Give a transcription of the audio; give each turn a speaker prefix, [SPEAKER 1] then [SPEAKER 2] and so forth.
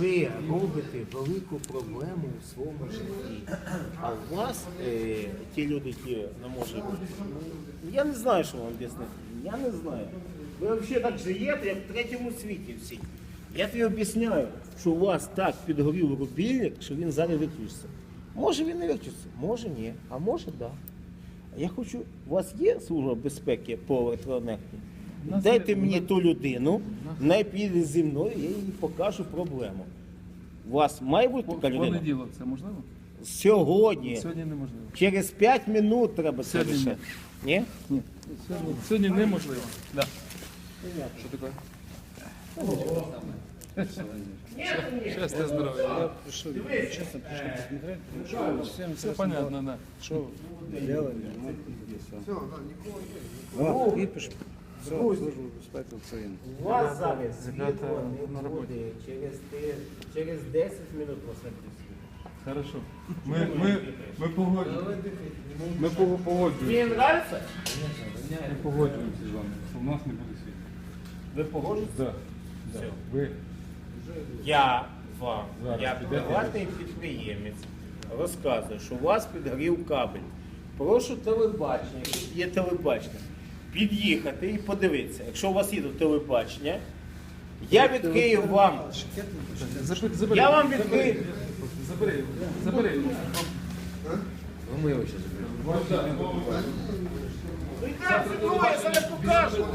[SPEAKER 1] ви робите велику проблему у своєму житті. А у вас е, ті люди, які не можуть. ну, Я не знаю, що вам об'яснити. Я не знаю. Ви взагалі так живете, як в третьому світі всі. Я тобі об'ясняю, що у вас так підгорів рубільник, що він зараз виключиться. Може він не виключиться, може ні, а може так. Да. Я хочу, у вас є служба безпеки по електроенергії? Дайте мені ту людину, най піде зі мною, я їй покажу проблему. У вас має бути така людина?
[SPEAKER 2] Понеділок це можливо?
[SPEAKER 1] Сьогодні.
[SPEAKER 2] Сьогодні неможливо.
[SPEAKER 1] Через 5 минут треба це
[SPEAKER 2] Сьогодні
[SPEAKER 1] рішити. Ні?
[SPEAKER 2] Ні. Сьогодні, сьогодні неможливо. Да. Що таке? Щастя, здоров'я.
[SPEAKER 3] Пришел, честно, пришел посмотреть, ну, всем
[SPEAKER 2] Все понятно, да.
[SPEAKER 3] что делали, ну, службу безпеки України.
[SPEAKER 1] У вас зараз
[SPEAKER 2] Ребята
[SPEAKER 1] світло не
[SPEAKER 2] на роботі.
[SPEAKER 1] буде. Через, те- через 10 минут вас не.
[SPEAKER 2] Хорошо. Ми, ми, ми погоджуємося. Ми пого- погоджуємося.
[SPEAKER 1] Мені подобається?
[SPEAKER 2] Ми погоджуємося з вами, що в нас не буде світла.
[SPEAKER 1] Ви погоджуєтесь?
[SPEAKER 2] Да. Да. Ви
[SPEAKER 1] Я вам,
[SPEAKER 2] Зараз
[SPEAKER 1] як
[SPEAKER 2] підете.
[SPEAKER 1] приватний підприємець, розказую, що у вас підгорів кабель. Прошу телебачення, є телебачення, під'їхати і подивитися. Якщо у вас є тут телебачення, я відкрию вам.
[SPEAKER 2] забери, забери.
[SPEAKER 1] Я вам відкрию.
[SPEAKER 2] Забери, забери.
[SPEAKER 4] Мы его сейчас заберем.
[SPEAKER 1] Прекрасно, ну, я зараз покажу.